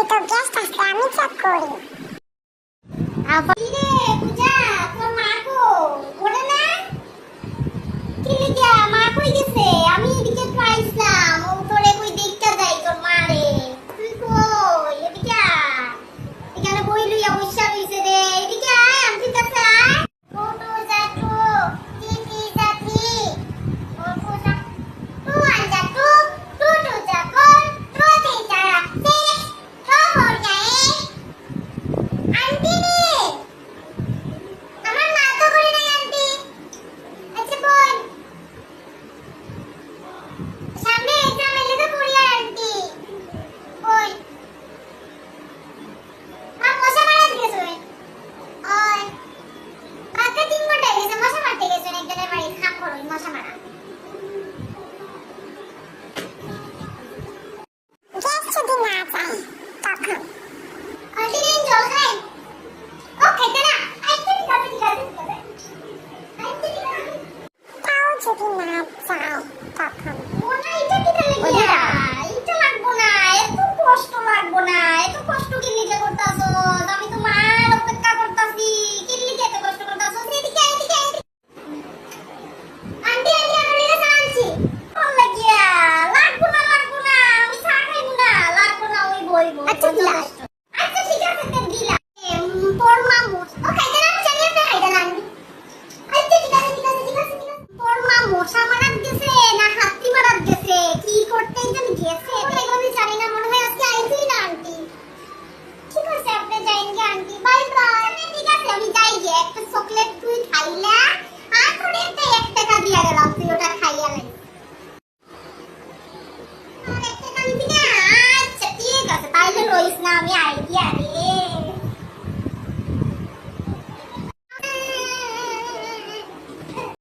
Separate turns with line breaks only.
দুটো গেস্ট আসলে আমি চেক করি।
আবার রে পূজা, তোর মা কো ওরে না? কি লিখে 何?